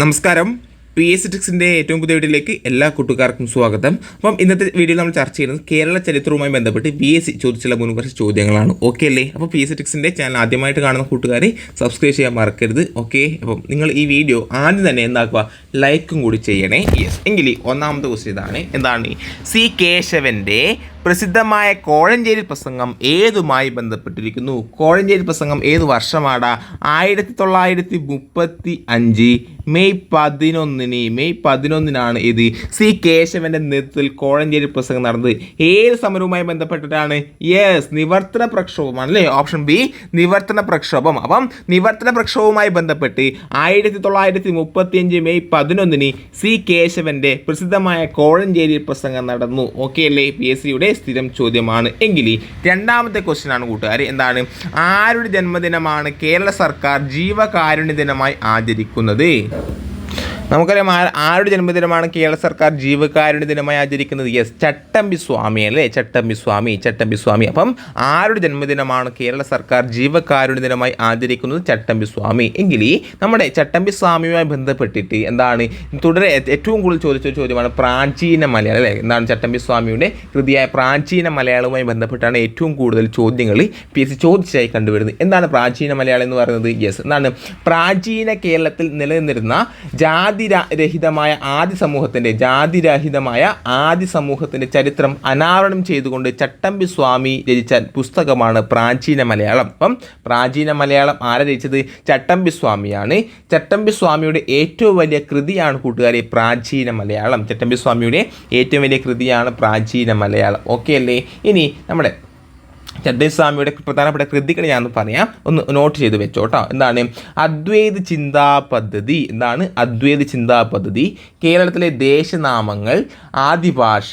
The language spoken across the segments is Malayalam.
നമസ്കാരം. പി എസ് ടിക്സിന്റെ ഏറ്റവും പുതിയ വീഡിയോയിലേക്ക് എല്ലാ കൂട്ടുകാർക്കും സ്വാഗതം. അപ്പം ഇന്നത്തെ വീഡിയോ നമ്മൾ ചർച്ച ചെയ്യുന്നത് കേരള ചരിത്രവുമായി ബന്ധപ്പെട്ട് പി എസ് സി ചോദിച്ചുള്ള മുൻ കുറച്ച് ചോദ്യങ്ങളാണ്. ഓക്കെ അല്ലേ? അപ്പോൾ പി എസ് ടിക്സിന്റെ ചാനൽ ആദ്യമായിട്ട് കാണുന്ന കൂട്ടുകാരെ സബ്സ്ക്രൈബ് ചെയ്യാൻ മറക്കരുത്. ഓക്കെ അപ്പം നിങ്ങൾ ഈ വീഡിയോ ആദ്യം തന്നെ എന്താക്കുക? ലൈക്കും കൂടി ചെയ്യണേ. യെസ് എങ്കിൽ ഒന്നാമത്തെ ക്വസ്റ്റ്യൻ ഇതാണ്. എന്താണ്? സി കേശവന്റെ പ്രസിദ്ധമായ കോഴഞ്ചേരി പ്രസംഗം ഏതുമായി ബന്ധപ്പെട്ടിരിക്കുന്നു? കോഴഞ്ചേരി പ്രസംഗം ഏത് വർഷമാണ് ആയിരത്തി തൊള്ളായിരത്തി മുപ്പത്തി അഞ്ച് മെയ് പതിനൊന്നിന്. മെയ് പതിനൊന്നിനാണ് ഇത്. സി കേശവന്റെ നേതൃത്വത്തിൽ കോഴഞ്ചേരി പ്രസംഗം നടന്നത്. ഏത് സമരവുമായി ബന്ധപ്പെട്ടിട്ടാണ്? യെസ് നിവർത്തന പ്രക്ഷോഭമാണ് അല്ലേ? ഓപ്ഷൻ ബി നിവർത്തന പ്രക്ഷോഭം. അപ്പം നിവർത്തന പ്രക്ഷോഭവുമായി ബന്ധപ്പെട്ട് ആയിരത്തി തൊള്ളായിരത്തി മുപ്പത്തി അഞ്ച് മെയ് പതിനൊന്നിന് സി കേശവന്റെ പ്രസിദ്ധമായ കോഴഞ്ചേരി പ്രസംഗം നടന്നു. ഓക്കെ അല്ലേ? പി എസ് സിയുടെ സ്ഥിരം ചോദ്യമാണ്. എങ്കിൽ രണ്ടാമത്തെ ക്വസ്റ്റ്യൻ ആണ് കൂട്ടുകാർ എന്താണ്? ആരുടെ ജന്മദിനമാണ് കേരള സർക്കാർ ജീവകാരുണ്യ ദിനമായി ആചരിക്കുന്നത്? നമുക്കറിയാം ആരുടെ ജന്മദിനമാണ് കേരള സർക്കാർ ജീവകാരുടെ ദിനമായി ആചരിക്കുന്നത്? യെസ് ചട്ടമ്പി സ്വാമി അല്ലേ? ചട്ടമ്പി സ്വാമി ചട്ടമ്പി സ്വാമി. അപ്പം ആരുടെ ജന്മദിനമാണ് കേരള സർക്കാർ ജീവകാരുടെ ദിനമായി ആചരിക്കുന്നത്? ചട്ടമ്പി സ്വാമി. എങ്കിൽ നമ്മുടെ ചട്ടമ്പി സ്വാമിയുമായി ബന്ധപ്പെട്ടിട്ട് എന്താണ്? തുടരെ ഏറ്റവും കൂടുതൽ ചോദിച്ച ചോദ്യമാണ് പ്രാചീന മലയാളം അല്ലേ? എന്താണ് ചട്ടമ്പി സ്വാമിയുടെ കൃതിയായ പ്രാചീന മലയാളവുമായി ബന്ധപ്പെട്ടാണ് ഏറ്റവും കൂടുതൽ ചോദ്യങ്ങൾ പി എസ് സി ചോദിച്ചായി കണ്ടുവരുന്നത്. എന്താണ് പ്രാചീന മലയാളം എന്ന് പറയുന്നത്? യെസ് എന്താണ്? പ്രാചീന കേരളത്തിൽ നിലനിന്നിരുന്ന ജാതി ര- രഹിതമായ ആദി സമൂഹത്തിന്റെ ജാതിരഹിതമായ ആദി സമൂഹത്തിന്റെ ചരിത്രം അനാവരണം ചെയ്തുകൊണ്ട് ചട്ടമ്പി സ്വാമി രചിച്ച പുസ്തകമാണ് പ്രാചീന മലയാളം. അപ്പം പ്രാചീന മലയാളം ആരെ രചിച്ചത്? ചട്ടമ്പി സ്വാമിയാണ്. ചട്ടമ്പി സ്വാമിയുടെ ഏറ്റവും വലിയ കൃതിയാണ് കൂട്ടുകാരെ പ്രാചീന മലയാളം. ചട്ടമ്പി സ്വാമിയുടെ ഏറ്റവും വലിയ കൃതിയാണ് പ്രാചീന മലയാളം. ഓക്കെ അല്ലേ? ഇനി നമ്മുടെ ചട്ടസ്വാമിയുടെ പ്രധാനപ്പെട്ട കൃതികൾ ഞാൻ പറയാം. ഒന്ന് നോട്ട് ചെയ്ത് വെച്ചോ കേട്ടോ എന്താണ്? അദ്വൈത ചിന്താ പദ്ധതി. എന്താണ്? അദ്വൈത ചിന്താ പദ്ധതി. കേരളത്തിലെ ദേശനാമങ്ങൾ ആദിഭാഷ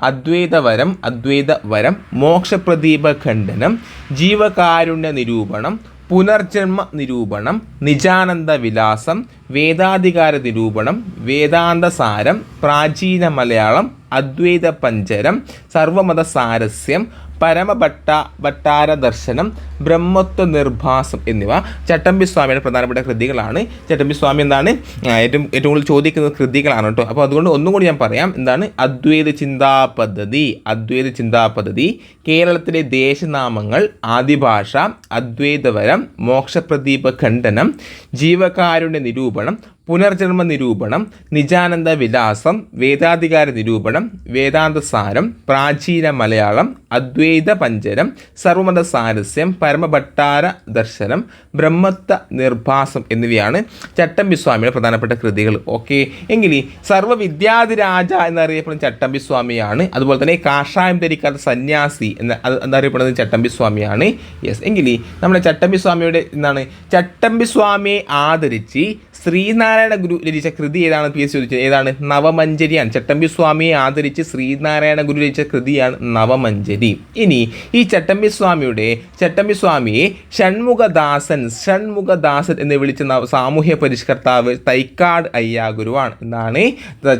അദ്വൈതവരം അദ്വൈതവരം മോക്ഷപ്രദീപ ഖണ്ഡനം ജീവകാരുണ്യ നിരൂപണം പുനർജന്മ നിരൂപണം നിജാനന്ദ വിലാസം വേദാധികാര നിരൂപണം വേദാന്തസാരം പ്രാചീന മലയാളം അദ്വൈത പഞ്ചരം സർവമത സാരസ്യം പരമഭട്ട ഭട്ടാര ദർശനം ബ്രഹ്മത്വ നിർഭാസം എന്നിവ ചട്ടമ്പി സ്വാമിയുടെ പ്രധാനപ്പെട്ട കൃതികളാണ്. ചട്ടമ്പി സ്വാമി എന്താണ്? ഏറ്റവും ഏറ്റവും കൂടുതൽ ചോദിക്കുന്ന കൃതികളാണ് കേട്ടോ. അപ്പോൾ അതുകൊണ്ട് ഒന്നും കൂടി ഞാൻ പറയാം. എന്താണ്? അദ്വൈത ചിന്താ പദ്ധതി അദ്വൈത ചിന്താ പദ്ധതി കേരളത്തിലെ ദേശനാമങ്ങൾ ആദിഭാഷ അദ്വൈതവരം മോക്ഷപ്രദീപ ഖണ്ഡനം ജീവകാരുണ്യ നിരൂപണം പുനർജന്മ നിരൂപണം നിജാനന്ദ വിലാസം വേദാധികാര നിരൂപണം വേദാന്തസാരം പ്രാചീന മലയാളം അദ്വൈത പഞ്ചരം സർവമത സാരസ്യം പരമഭട്ടാര ദർശനം ബ്രഹ്മത്വ നിർഭാസം എന്നിവയാണ് ചട്ടമ്പി സ്വാമിയുടെ പ്രധാനപ്പെട്ട കൃതികൾ. ഓക്കെ? എങ്കിൽ സർവവിദ്യാധിരാജ എന്നറിയപ്പെടുന്ന ചട്ടമ്പി സ്വാമിയാണ്. അതുപോലെ തന്നെ കാഷായം ധരിക്കാത്ത സന്യാസി എന്ന എന്നറിയപ്പെടുന്നത് ചട്ടമ്പി സ്വാമിയാണ്. യെസ് എങ്കിൽ നമ്മുടെ ചട്ടമ്പി സ്വാമിയുടെ എന്താണ്? ചട്ടമ്പി സ്വാമിയെ ആദരിച്ച് ശ്രീനാരായണ ഗുരു രചിച്ച കൃതി ഏതാണ്? പി എസ് ചോദിച്ചത്. ഏതാണ്? നവമഞ്ചരിയാണ് ചട്ടമ്പി സ്വാമിയെ ആദരിച്ച് ശ്രീനാരായണ ഗുരു രചിച്ച കൃതിയാണ് നവമഞ്ചരി ഇനി ഈ ചട്ടമ്പി സ്വാമിയുടെ ചട്ടമ്പി സ്വാമിയെ ഷൺമുഖദാസൻ ഷൺമുഖദാസൻ എന്ന് വിളിച്ച സാമൂഹ്യ പരിഷ്കർത്താവ് തൈക്കാട് അയ്യാഗുരുവാണ്. എന്നാണ്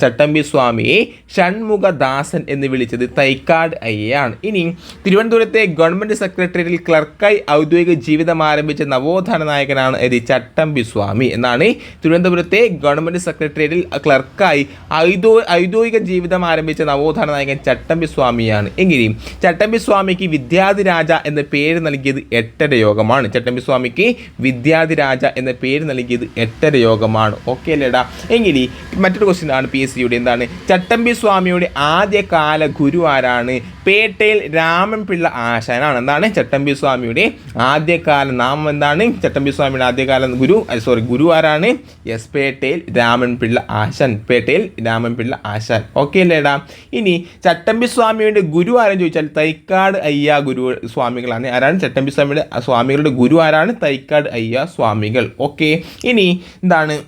ചട്ടമ്പി സ്വാമിയെ ഷൺമുഖദാസൻ എന്ന് വിളിച്ചത് തൈക്കാട് അയ്യയാണ്. ഇനി തിരുവനന്തപുരത്തെ ഗവൺമെന്റ് സെക്രട്ടേറിയറ്റിൽ ക്ലർക്കായി ഔദ്യോഗിക ജീവിതം ആരംഭിച്ച നവോത്ഥാന നായകനാണ് ചട്ടമ്പി സ്വാമി. എന്നാണ് തിരുവനന്തപുരത്തെ ഗവൺമെന്റ് സെക്രട്ടേറിയറ്റിൽ ക്ലർക്കായി ഔദ്യോ ഔദ്യോഗിക ജീവിതം ആരംഭിച്ച നവോത്ഥാന നായകൻ ചട്ടമ്പി സ്വാമിയാണ്. എങ്കിലും ചട്ടമ്പി സ്വാമിക്ക് വിദ്യാധിരാജ എന്ന പേര് നൽകിയത് എട്ടര യോഗമാണ്. ചട്ടമ്പി സ്വാമിക്ക് വിദ്യാധിരാജ എന്ന പേര് നൽകിയത് എട്ടര യോഗമാണ്. ഓക്കെ അല്ലേടാ? എങ്കിൽ മറ്റൊരു ക്വസ്റ്റ്യൻ ആണ് പി എസ് സിയുടെ എന്താണ്? ചട്ടമ്പി സ്വാമിയുടെ ആദ്യകാല ഗുരു ആരാണ്? പേട്ടയിൽ രാമൻപിള്ള ആശാനാണ്. എന്താണ്? ചട്ടമ്പി സ്വാമിയുടെ ആദ്യകാല നാമം എന്താണ്? ചട്ടമ്പി സ്വാമിയുടെ ആദ്യകാല ഗുരു സോറി ഗുരു ആരാണ് എസ് പേട്ടയിൽ രാമൻപിള്ള ആശാൻ. പേട്ടയിൽ രാമൻപിള്ള ആശാൻ. ഓക്കെ അല്ലേടാ? ഇനി ചട്ടമ്പി സ്വാമിയുടെ ഗുരു ആരെന്ന് ചോദിച്ചാൽ തൈക്കാട് അയ്യ ഗുരു സ്വാമികളാണ്. ആരാണ്? ചട്ടമ്പി സ്വാമിയുടെ സ്വാമികളുടെ ഗുരു ആരാണ്? തൈക്കാട് അയ്യ സ്വാമികൾ. ഓക്കെ ഇനി എന്താണ്?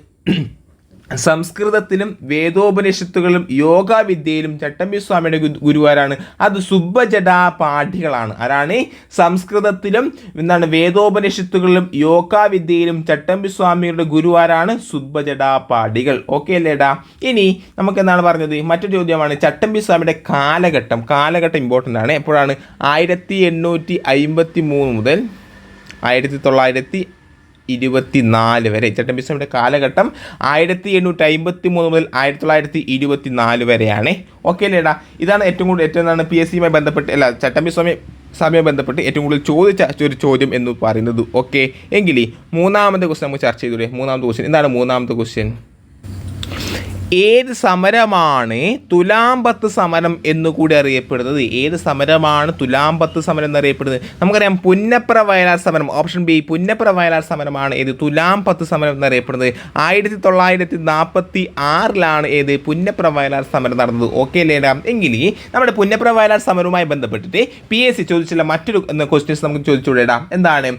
സംസ്കൃതത്തിലും വേദോപനിഷത്തുകളും യോഗാവിദ്യയിലും ചട്ടമ്പി സ്വാമിയുടെ ഗു- ഗുരുവാരാണ്. അത് സുബ്ബജടാ പാഠികളാണ്. ആരാണ്? സംസ്കൃതത്തിലും എന്താണ് വേദോപനിഷത്തുകളിലും യോഗാവിദ്യയിലും ചട്ടമ്പി സ്വാമിയുടെ ഗുരുവാരാണ് സുബ്ബജടാ പാഠികൾ. ഓക്കെ അല്ലേടാ ഇനി നമുക്ക് എന്താണ് പറഞ്ഞത്? മറ്റൊരു ചോദ്യമാണ്. ചട്ടമ്പി സ്വാമിയുടെ കാലഘട്ടം. കാലഘട്ടം ഇമ്പോർട്ടന്റ് ആണ്. എപ്പോഴാണ്? ആയിരത്തി എണ്ണൂറ്റി അമ്പത്തി മൂന്ന് മുതൽ ആയിരത്തി തൊള്ളായിരത്തി ഇരുപത്തി നാല് വരെ. ചട്ടമ്പിസ്വാമിയുടെ കാലഘട്ടം ആയിരത്തി എണ്ണൂറ്റി അമ്പത്തി മൂന്ന് മുതൽ ആയിരത്തി തൊള്ളായിരത്തി ഇരുപത്തി നാല് വരെയാണ് ഓക്കെ അല്ലേടാ ഇതാണ് ഏറ്റവും കൂടുതൽ ഏറ്റവും എന്താണ് പി എസ് സിയുമായി ബന്ധപ്പെട്ട് അല്ല ചട്ടമ്പിസ്വാമി സമയം ബന്ധപ്പെട്ട് ഏറ്റവും കൂടുതൽ ചോദിച്ച ഒരു ചോദ്യം എന്ന് പറയുന്നത് ഓക്കെ എങ്കിൽ മൂന്നാമത്തെ ക്വസ്റ്റ്യൻ നമുക്ക് ചർച്ച ചെയ്തൂടെ. മൂന്നാമത്തെ ക്വസ്റ്റ്യൻ എന്താണ് മൂന്നാമത്തെ ക്വസ്റ്റ്യൻ ഏത് സമരമാണ് തുലാമ്പത്ത് സമരം എന്നുകൂടി അറിയപ്പെടുന്നത്? ഏത് സമരമാണ് തുലാമ്പത്ത് സമരം എന്നറിയപ്പെടുന്നത് നമുക്കറിയാം പുന്നപ്ര വയലാർ സമരം ഓപ്ഷൻ ബി പുന്നപ്ര വയലാർ സമരമാണ് ഏത് തുലാമ്പത്ത് സമരം എന്നറിയപ്പെടുന്നത് ആയിരത്തി തൊള്ളായിരത്തി നാൽപ്പത്തി ആറിലാണ് ഏത് പുന്നപ്ര വയലാർ സമരം നടന്നത്. ഓക്കെ അല്ലേടാ എങ്കിൽ നമ്മുടെ പുന്നപ്ര വയലാർ സമരവുമായി ബന്ധപ്പെട്ടിട്ട് പി എസ് സി ചോദിച്ചുള്ള മറ്റൊരു ക്വസ്റ്റ്യൻസ് നമുക്ക് ചോദിച്ചുവിടാം എന്താണ്?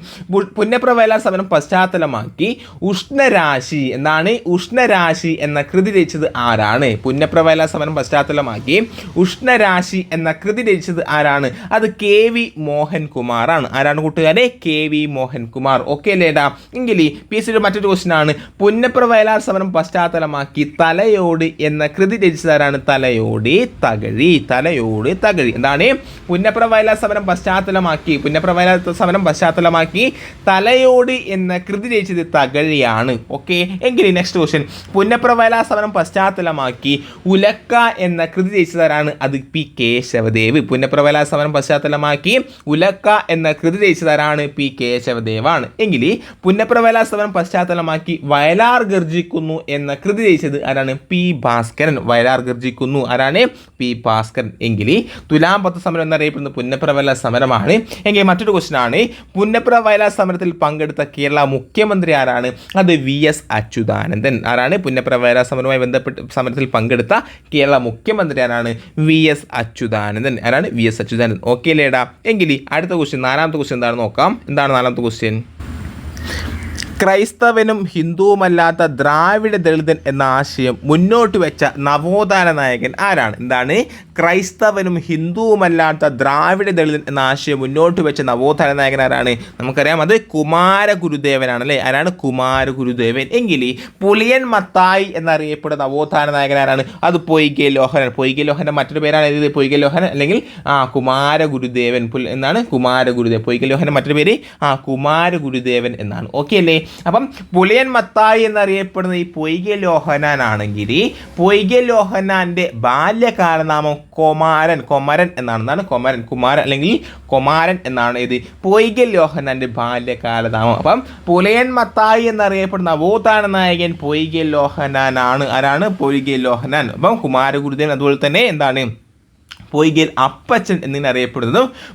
പുന്നപ്ര വയലാർ സമരം പശ്ചാത്തലമാക്കി ഉഷ്ണരാശി എന്താണ്? ഉഷ്ണരാശി എന്ന കൃതി രചിച്ചത് ആരാണ്? പുന്നപ്രവേല സമരം പശ്ചാത്തലമാക്കി ഉഷ്ണരാശി എന്ന കൃതി രചിച്ചത് ആരാണ്? അത് കെ വി മോഹൻകുമാറാണ്. ആരാണ് കൂട്ടുകാരെ? K V Mohankumar. ഓക്കെ അല്ലേടാ എങ്കിൽ പി എസ് സിയുടെ മറ്റൊരു ക്വസ്റ്റൻ ആണ്. പുന്നപ്ര സമരം പശ്ചാത്തലമാക്കി തലയോട് എന്ന കൃതി രചിച്ചത് ആരാണ്? തലയോട് തകഴി തലയോട് തകഴി. എന്താണ്? പുന്നപ്ര വയലാർ സമരം പശ്ചാത്തലമാക്കി പുന്നപ്ര വയലാർ സമരം പശ്ചാത്തലമാക്കി തലയോട് എന്ന കൃതി രചിച്ചത് തകഴിയാണ്. ഓക്കെ എങ്കിൽ നെക്സ്റ്റ് ക്വസ്റ്റ്യൻ പുന്നപ്ര വയലാർ സമരം പശ്ചാത്തലമാക്കി ഉലക്ക എന്ന കൃതി രചിച്ചതാരാണ്? അത് പി കേശവദേവ് പുന്നപ്ര സമരം പശ്ചാത്തലമാക്കി ഉലക്ക എന്ന കൃതി രചിച്ചതാരാണ്? പി കേശവദേവാണ് എങ്കിൽ പുന്നപ്ര സമരം പശ്ചാത്തലമാക്കി വയലാർ ഗർജിക്കുന്നു എന്ന കൃതി രചിച്ചത് ആരാണ്? പി ഭാസ്കരൻ. വയലാർ ഗർജിക്കുന്നു ആരാണ്? പി ഭാസ്കരൻ. എങ്കിൽ തുലാം പത്ത് സമരം എന്നറിയപ്പെടുന്ന പുന്നപ്രവല സമരമാണ് എങ്കിൽ മറ്റൊരു ക്വസ്റ്റൻ ആണ്. പുന്നപ്ര വയലാർ സമരത്തിൽ പങ്കെടുത്ത കേരള മുഖ്യമന്ത്രി ആരാണ്? അത് വി എസ് അച്യുതാനന്ദൻ. ആരാണ്? പുന്നപ്ര സമരവുമായി ബന്ധപ്പെട്ട് സമരത്തിൽ പങ്കെടുത്ത കേരള മുഖ്യമന്ത്രി ആരാണ് വി എസ് അച്യുതാനന്ദൻ. ആരാണ് വി എസ് അച്യുതാനന്ദൻ? ഓക്കെ ലേടാ എങ്കിൽ അടുത്ത ക്വസ്റ്റ്യൻ നാലാമത്തെ ക്വസ്റ്റ്യൻ എന്താണ് നോക്കാം. എന്താണ് നാലാമത്തെ ക്വസ്റ്റ്യൻ ക്രൈസ്തവനും ഹിന്ദുവുമല്ലാത്ത ദ്രാവിഡ ദളിതൻ എന്ന ആശയം മുന്നോട്ട് വെച്ച നവോത്ഥാന നായകൻ ആരാണ്? എന്താണ്? ക്രൈസ്തവനും ഹിന്ദുവുമല്ലാത്ത ദ്രാവിഡ ദളിതൻ എന്ന ആശയം മുന്നോട്ട് വെച്ച നവോത്ഥാന നായകൻ ആരാണ്? നമുക്കറിയാം അത് കുമാരഗുരുദേവനാണ് അല്ലേ? ആരാണ്? കുമാരഗുരുദേവൻ എങ്കിൽ പുളിയൻ മത്തായി എന്നറിയപ്പെടുന്ന നവോത്ഥാന നായകൻ ആരാണ്? അത് പൊയ്കെ ലോഹനൻ പൊയ്കെ ലോഹന്റെ മറ്റൊരു പേരാണ് ഇത് പൊയ്കെ ലോഹനൻ അല്ലെങ്കിൽ ആ കുമാരഗുരുദേവൻ എന്നാണ് കുമാരഗുരുദേവൻ പൊയ്കെ ലോഹന്റെ മറ്റൊരു പേര് ആ കുമാരഗുരുദേവൻ എന്നാണ്. ഓക്കെ അല്ലേ? അപ്പം പുലിയൻ മത്തായി എന്നറിയപ്പെടുന്ന ഈ പൊയ്കെ ലോഹനാൻ ആണെങ്കിൽ പൊയ്കെ ലോഹനാന്റെ ബാല്യകാലനാമം കൊമാരൻ കൊമരൻ എന്നാണ് എന്താണ് കൊമരൻ കുമാരൻ അല്ലെങ്കിൽ കൊമാരൻ എന്നാണ് ഇത് പൊയ്കെ ലോഹനാന്റെ ബാല്യകാലനാമം. അപ്പം പുലയൻ മത്തായി എന്നറിയപ്പെടുന്ന നവോത്ഥാന നായകൻ പൊയ്കെ ലോഹനാനാണ് ആരാണ്? പൊയ്കെ ലോഹനാൻ. അപ്പം കുമാരഗുരുദേവൻ അതുപോലെ തന്നെ എന്താണ്? പൊയ്കൽ അപ്പച്ചൻ എന്നിങ്ങനെ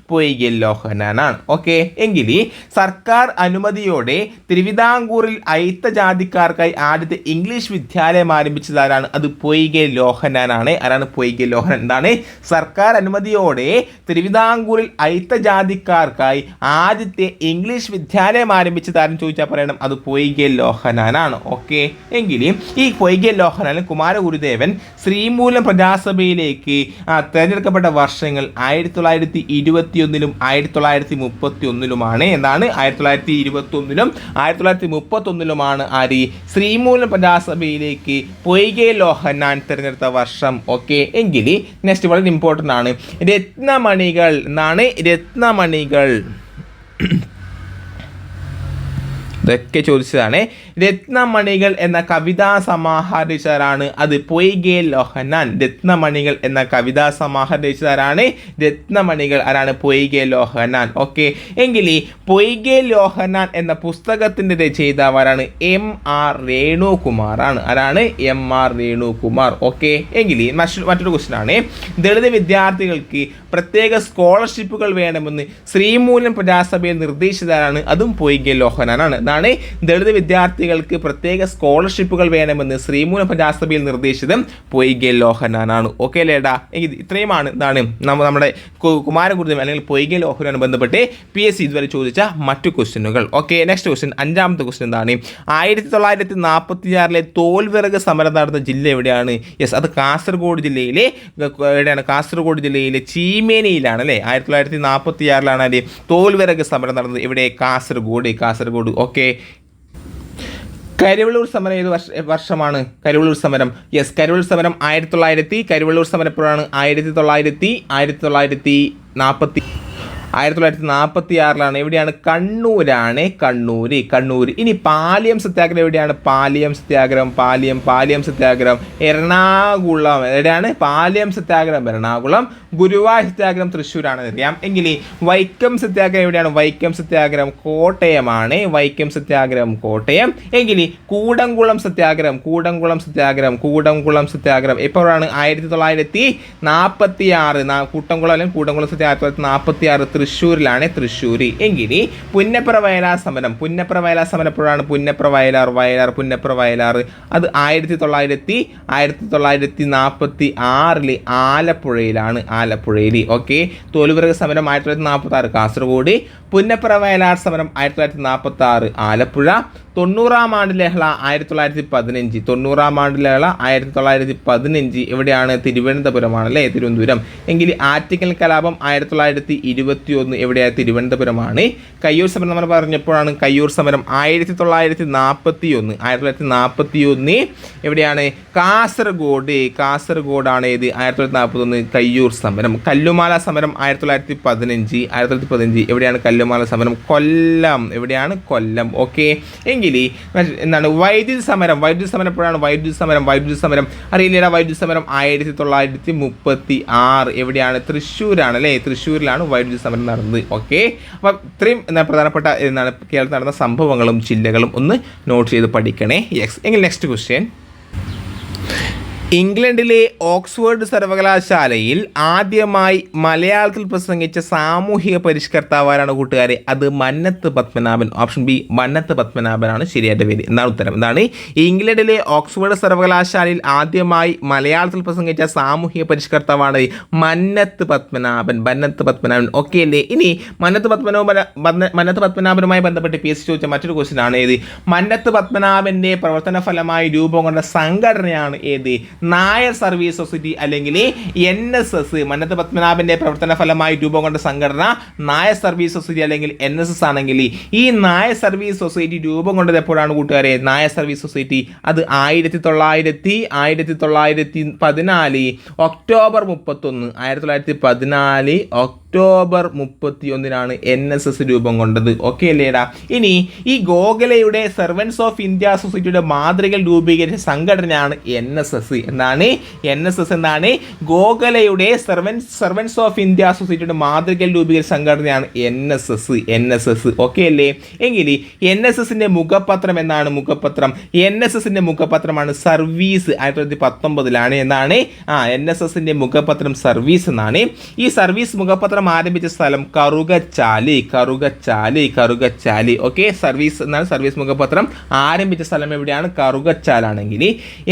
പൊയ്കൽ ലോഹനാനാണ്. ഓക്കെ എങ്കിൽ സർക്കാർ അനുമതിയോടെ തിരുവിതാംകൂറിൽ അയിത്ത ജാതിക്കാർക്കായി ആദ്യത്തെ ഇംഗ്ലീഷ് വിദ്യാലയം ആരംഭിച്ചത് ആരാണ്? അത് പൊയ്കെ ലോഹനാനാണ്. ആരാണ് പൊയ്കെ ലോഹൻ എന്താണ്? സർക്കാർ അനുമതിയോടെ തിരുവിതാംകൂറിൽ അയിത്ത ജാതിക്കാർക്കായി ആദ്യത്തെ ഇംഗ്ലീഷ് വിദ്യാലയം ആരംഭിച്ചത് ആരും ചോദിച്ചാൽ പറയണം. അത് പൊയ്കെ ലോഹനാനാണ്. ഓക്കെ എങ്കിലും ഈ പൊയ്കെ ലോഹനാൻ കുമാരഗുരുദേവൻ ശ്രീമൂലം പ്രജാസഭയിലേക്ക് ആ, തിരഞ്ഞെടുക്കപ്പെട്ട വർഷങ്ങൾ ആയിരത്തി തൊള്ളായിരത്തി ഇരുപത്തി ഒന്നിലും ആയിരത്തി തൊള്ളായിരത്തി മുപ്പത്തി ഒന്നിലുമാണ് എന്താണ്? ആയിരത്തി തൊള്ളായിരത്തി ഇരുപത്തി ഒന്നിലും ആയിരത്തി തൊള്ളായിരത്തി മുപ്പത്തി ഒന്നിലുമാണ് ആര്? ശ്രീമൂലം പ്രജാസഭയിലേക്ക് പൊയ്കെ ലോഹനാൻ തിരഞ്ഞെടുത്ത വർഷം. ഓക്കെ. എങ്കിൽ നെക്സ്റ്റ് വളരെ ഇമ്പോർട്ടന്റ് ആണ്. രത്നമണികൾ എന്നാണ്? രത്നമണികൾ. ഇതൊക്കെ ചോദിച്ചതാണ്. രത്നമണികൾ എന്ന കവിതാ സമാഹരിച്ചവരാണ് അത് പൊയ്ഗെ ലോഹനാൻ രത്നമണികൾ എന്ന കവിതാ സമാഹരിച്ചവരാണ് രത്നമണികൾ ആരാണ്? പൊയ്ഗെ ലോഹനാൻ ഓക്കെ. എങ്കിൽ ഈ പൊയ്കെ ലോഹനാൻ എന്ന പുസ്തകത്തിന്റെ രചയിതാവാരാണ് എം ആർ രേണുകുമാറാണ്. ആരാണ്? M R Renukumar. ഓക്കെ. എങ്കിൽ മറ്റൊരു ക്വസ്റ്റ്യൻ ആണ്. ദളിത് വിദ്യാർത്ഥികൾക്ക് പ്രത്യേക സ്കോളർഷിപ്പുകൾ വേണമെന്ന് ശ്രീമൂലം പ്രജാസഭയിൽ നിർദ്ദേശിച്ചതാരാണ് അതും പൊയ്ഗെ ലോഹനാനാണ് ഇതാണ് ദളിത് വിദ്യാർത്ഥികൾക്ക് പ്രത്യേക സ്കോളർഷിപ്പുകൾ വേണമെന്ന് ശ്രീമൂല പഞ്ചാസഭയിൽ നിർദ്ദേശിച്ചത് പൊയ്കെ ലോഹനാനാണ്. ഓക്കെ ലേടാ എങ്കിൽ ഇത്രയുമാണ് എന്താണ് നമ്മ നമ്മുടെ കുമാരഗുരുദേവൻ അല്ലെങ്കിൽ പൊയ്കെ ലോഹനാണ് ബന്ധപ്പെട്ട് പി എസ് സി ഇതുവരെ ചോദിച്ച മറ്റു ക്വസ്റ്റ്യനുകൾ. ഓക്കെ നെക്സ്റ്റ് ക്വസ്റ്റ്യൻ അഞ്ചാമത്തെ ക്വസ്റ്റ്യൻ എന്താണ്? ആയിരത്തി തൊള്ളായിരത്തി നാൽപ്പത്തി ആറിലെ തോൽവിറക് സമരം നടന്ന ജില്ല എവിടെയാണ്? യെസ് അത് കാസർഗോഡ് ജില്ലയിലെ എവിടെയാണ്? കാസർഗോഡ് ജില്ലയിലെ ചീമേനയിലാണ് അല്ലേ? ആയിരത്തി തൊള്ളായിരത്തി നാൽപ്പത്തി ആറിലാണ് അല്ലേ തോൽവിറക് സമരം നടന്നത്. ഇവിടെ കാസർഗോഡ് കാസർഗോഡ്. ഓക്കെ കരുവള്ളൂർ സമരം ഏത് വർഷ വർഷമാണ്? കരുവള്ളൂർ സമരം. യെസ് കരുവള്ളൂർ സമരം ആയിരത്തി തൊള്ളായിരത്തി കരുവള്ളൂർ സമരം ആയിരത്തി തൊള്ളായിരത്തി ആയിരത്തി തൊള്ളായിരത്തി നാൽപ്പത്തി ആയിരത്തി തൊള്ളായിരത്തി നാൽപ്പത്തി ആറിലാണ് എവിടെയാണ്? കണ്ണൂരാണ് കണ്ണൂര്. കണ്ണൂർ ഇനി പാലിയം സത്യാഗ്രഹം എവിടെയാണ്? പാലിയം സത്യാഗ്രഹം പാലിയം പാലിയം സത്യാഗ്രഹം. എറണാകുളം. എവിടെയാണ്? പാലിയം സത്യാഗ്രഹം എറണാകുളം. ഗുരുവായൂർ സത്യാഗ്രഹം തൃശ്ശൂരാണ് അറിയാം. എങ്കിൽ വൈക്കം സത്യാഗ്രഹം എവിടെയാണ്? വൈക്കം സത്യാഗ്രഹം കോട്ടയമാണ്. വൈക്കം സത്യാഗ്രഹം കോട്ടയം. എങ്കിൽ കൂടംകുളം സത്യാഗ്രഹം കൂടംകുളം സത്യാഗ്രഹം കൂടംകുളം സത്യാഗ്രഹം. എപ്പോഴാണ് ആയിരത്തി തൊള്ളായിരത്തി നാൽപ്പത്തി ആറ് കൂട്ടംകുളം അല്ലെങ്കിൽ കൂടംകുളം സത്യാഗ്രഹം ആയിരത്തി തൊള്ളായിരത്തി നാൽപ്പത്തി ആറ് തൃശ്ശൂരിലാണ് തൃശ്ശൂർ എങ്കിനി പുന്നപ്ര വയലാർ സമരം. പുന്നപ്ര വയലാർ സമരം എപ്പോഴാണ്? പുന്നപ്ര വയലാർ വയലാർ പുന്നപ്ര വയലാർ അത് ആയിരത്തി തൊള്ളായിരത്തി ആയിരത്തി തൊള്ളായിരത്തി നാൽപ്പത്തി ആറിൽ ആലപ്പുഴയിലാണ് ആലപ്പുഴയിൽ ഓക്കെ? തോലുവിറക് സമരം ആയിരത്തി തൊള്ളായിരത്തി നാൽപ്പത്തി ആറ് കാസർഗോഡ്. പുന്നപ്ര വയലാർ സമരം ആയിരത്തി തൊള്ളായിരത്തി നാൽപ്പത്തി ആറ് ആലപ്പുഴ. തൊണ്ണൂറാം ആണ്ട് ലഹള ആയിരത്തി തൊള്ളായിരത്തി പതിനഞ്ച്. തൊണ്ണൂറാം ആണ്ട് ലഹള ആയിരത്തി തൊള്ളായിരത്തി പതിനഞ്ച്. എവിടെയാണ് തിരുവനന്തപുരമാണ് അല്ലേ? തിരുവനന്തപുരം. എങ്കിൽ ആറ്റിക്കൽ കലാപം ആയിരത്തി തൊള്ളായിരത്തി ഇരുപത്തി ഒന്ന് എവിടെയാണ് തിരുവനന്തപുരമാണ്. കയ്യൂർ സമരം നമ്മൾ പറഞ്ഞപ്പോഴാണ് കയ്യൂർ സമരം ആയിരത്തി തൊള്ളായിരത്തി നാൽപ്പത്തി ഒന്ന് ആയിരത്തി തൊള്ളായിരത്തി നാൽപ്പത്തി ഒന്ന് എവിടെയാണ്? കാസർഗോഡ്. കാസർഗോഡാണ് ഏത്? ആയിരത്തി തൊള്ളായിരത്തി നാൽപ്പത്തി ഒന്ന് കയ്യൂർ സമരം. കല്ലുമാല സമരം ആയിരത്തി തൊള്ളായിരത്തി പതിനഞ്ച്. ആയിരത്തി തൊള്ളായിരത്തി പതിനഞ്ച്. എവിടെയാണ് കല്ലുമാല സമരം? കൊല്ലം. എവിടെയാണ്? കൊല്ലം. ഓക്കെ. എങ്കിൽ എന്താണ് വൈദ്യുതി സമരം വൈദ്യുതി സമരം എപ്പോഴാണ്? വൈദ്യുതി സമരം വൈദ്യുതി സമരം. അറിയില്ലടാ വൈദ്യുതി സമരം ആയിരത്തി തൊള്ളായിരത്തി മുപ്പത്തി ആറ് എവിടെയാണ്? തൃശ്ശൂരാണ് അല്ലേ? തൃശ്ശൂരിലാണ് വൈദ്യുതി സമരം നടന്നത്. ഓക്കെ? അപ്പം ഇത്രയും എന്താ പ്രധാനപ്പെട്ട എന്താണ് കേരളത്തിൽ നടന്ന സംഭവങ്ങളും ജില്ലകളും ഒന്ന് നോട്ട് ചെയ്ത് പഠിക്കണേ. യെസ് എങ്കിൽ നെക്സ്റ്റ് ക്വസ്റ്റ്യൻ ഇംഗ്ലണ്ടിലെ ഓക്സ്ഫോർഡ് സർവകലാശാലയിൽ ആദ്യമായി മലയാളത്തിൽ പ്രസംഗിച്ച സാമൂഹിക പരിഷ്കർത്താവാരാണ് കൂട്ടുകാരെ. അത് മന്നത്ത് പത്മനാഭൻ ഓപ്ഷൻ ബി മന്നത്ത് പത്മനാഭനാണ്. ശരിയായിട്ട് പേര്. എന്താണ് ഉത്തരം? എന്താണ്? ഇംഗ്ലണ്ടിലെ ഓക്സ്ഫോർഡ് സർവകലാശാലയിൽ ആദ്യമായി മലയാളത്തിൽ പ്രസംഗിച്ച സാമൂഹിക പരിഷ്കർത്താവാണ് മന്നത്ത് പത്മനാഭൻ. മന്നത്ത് പത്മനാഭൻ. ഓക്കെ അല്ലേ? ഇനി മന്നത്ത് പത്മനാഭന മന്നത്ത് പത്മനാഭനുമായി ബന്ധപ്പെട്ട് പി എസ് ചോദിച്ച മറ്റൊരു ക്വസ്റ്റ്യൻ ആണ് ഏത്? മന്നത്ത് പത്മനാഭന്റെ പ്രവർത്തന ഫലമായി രൂപം കൊണ്ട സംഘടനയാണ് ഏത്? നായർ സർവീസ് സൊസൈറ്റി അല്ലെങ്കിൽ എൻ എസ് എസ് മന്നത്ത് പത്മനാഭന്റെ പ്രവർത്തന ഫലമായി രൂപം കൊണ്ട സംഘടന നായർ സർവീസ് സൊസൈറ്റി അല്ലെങ്കിൽ എൻ എസ് എസ് ആണെങ്കിൽ ഈ നായർ സർവീസ് സൊസൈറ്റി രൂപം കൊണ്ടത് എപ്പോഴാണ് കൂട്ടുകാരെ? Nair service society. അത് ആയിരത്തി തൊള്ളായിരത്തി ആയിരത്തി തൊള്ളായിരത്തി പതിനാല് ഒക്ടോബർ മുപ്പത്തൊന്ന്. ആയിരത്തി തൊള്ളായിരത്തി പതിനാല് ഒക്ടോബർ മുപ്പത്തി ഒന്നിനാണ് എൻ എസ് എസ് രൂപം കൊണ്ടത്. ഓക്കെ അല്ലേടാ? ഇനി ഈ ഗോഖലയുടെ സെർവൻസ് ഓഫ് ഇന്ത്യ സൊസൈറ്റിയുടെ മാതൃകയിൽ രൂപീകരിച്ച സംഘടനയാണ് എൻ എസ് എസ് എന്താണ് എൻ എസ് എസ് എന്താണ് ഗോഖലയുടെ servants servants of India associated മാതൃകയിൽ രൂപീകരിച്ച സംഘടനയാണ് N S S N S S. Okay അല്ലേ? എങ്കിൽ എൻ എസ് എസിന്റെ മുഖപത്രം എന്നാണ് മുഖപത്രം. എൻ എസ് എസിന്റെ മുഖപത്രമാണ് സർവീസ് ആയിരത്തി തൊള്ളായിരത്തി പത്തൊമ്പതിലാണ് എന്നാണ് ആ എൻ എസ് എസിന്റെ മുഖപത്രം സർവീസ് എന്നാണ്. ഈ സർവീസ് മുഖപത്രം ആരംഭിച്ച സ്ഥലം കറുകച്ചാലി കറുകച്ചാലി കറുകച്ചാലി. ഓക്കെ സർവീസ് എന്നാണ് സർവീസ് മുഖപത്രം. ആരംഭിച്ച സ്ഥലം എവിടെയാണ്? കറുകച്ചാലാണെങ്കിൽ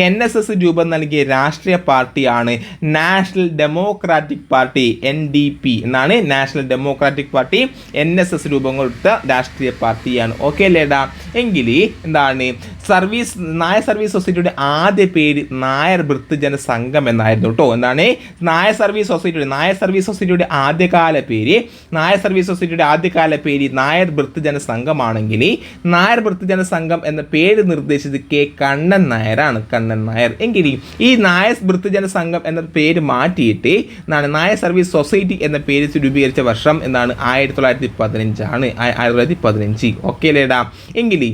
എൻ എസ് എസ് രൂപം നൽകിയ രാഷ്ട്രീയ പാർട്ടിയാണ് national democratic party N D P. എന്നാണ് national democratic party N S S രൂപം കൊടുത്ത രാഷ്ട്രീയ പാർട്ടിയാണ്. ഓക്കെ അല്ലേടാ എങ്കിൽ എന്താണ്? സർവീസ് നായർ സർവീസ് സൊസൈറ്റിയുടെ ആദ്യ പേര് നായർ വൃത്തജന സംഘം എന്നായിരുന്നു കേട്ടോ എന്താണ്? നായർ സർവീസ് സൊസൈറ്റിയുടെ നായർ സർവീസ് സൊസൈറ്റിയുടെ ആദ്യകാല പേര് നായർ സർവീസ് സൊസൈറ്റിയുടെ ആദ്യകാല പേര് നായർ വൃത്തജന സംഘമാണെങ്കിൽ നായർ വൃത്തജന സംഘം എന്ന പേര് നിർദ്ദേശിച്ചത് കെ കണ്ണൻ നായരാണ് കണ്ണൻ നായർ. എങ്കിൽ ഈ നായ വൃത്തജന സംഘം എന്ന പേര് മാറ്റിയിട്ട് എന്താണ് നായ സർവീസ് സൊസൈറ്റി എന്ന പേര് രൂപീകരിച്ച വർഷം എന്നാണ് ആയിരത്തി തൊള്ളായിരത്തി പതിനഞ്ചാണ് ആയിരത്തി തൊള്ളായിരത്തി പതിനഞ്ച്. ഓക്കെ അല്ലേടാ എങ്കിൽ